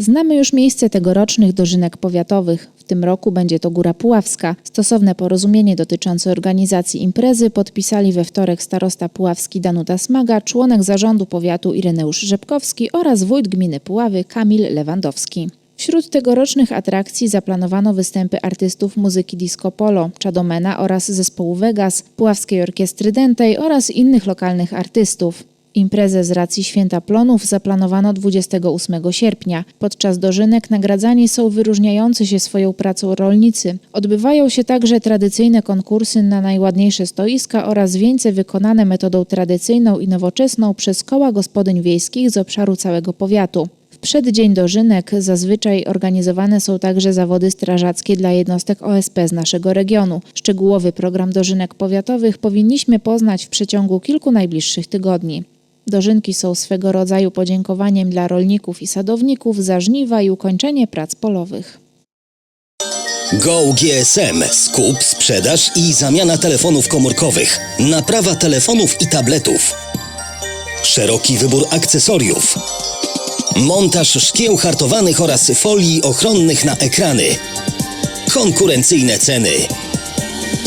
Znamy już miejsce tegorocznych dożynek powiatowych. W tym roku będzie to Góra Puławska. Stosowne porozumienie dotyczące organizacji imprezy podpisali we wtorek starosta puławski Danuta Smaga, członek zarządu powiatu Ireneusz Rzepkowski oraz wójt gminy Puławy Kamil Lewandowski. Wśród tegorocznych atrakcji zaplanowano występy artystów muzyki disco polo, Czadomena oraz zespołu Vegas, Puławskiej Orkiestry Dętej oraz innych lokalnych artystów. Imprezę z racji Święta Plonów zaplanowano 28 sierpnia. Podczas dożynek nagradzani są wyróżniający się swoją pracą rolnicy. Odbywają się także tradycyjne konkursy na najładniejsze stoiska oraz wieńce wykonane metodą tradycyjną i nowoczesną przez koła gospodyń wiejskich z obszaru całego powiatu. W przeddzień dożynek zazwyczaj organizowane są także zawody strażackie dla jednostek OSP z naszego regionu. Szczegółowy program dożynek powiatowych powinniśmy poznać w przeciągu kilku najbliższych tygodni. Dożynki są swego rodzaju podziękowaniem dla rolników i sadowników za żniwa i ukończenie prac polowych. Go GSM. Skup, sprzedaż i zamiana telefonów komórkowych. Naprawa telefonów i tabletów. Szeroki wybór akcesoriów. Montaż szkieł hartowanych oraz folii ochronnych na ekrany. Konkurencyjne ceny.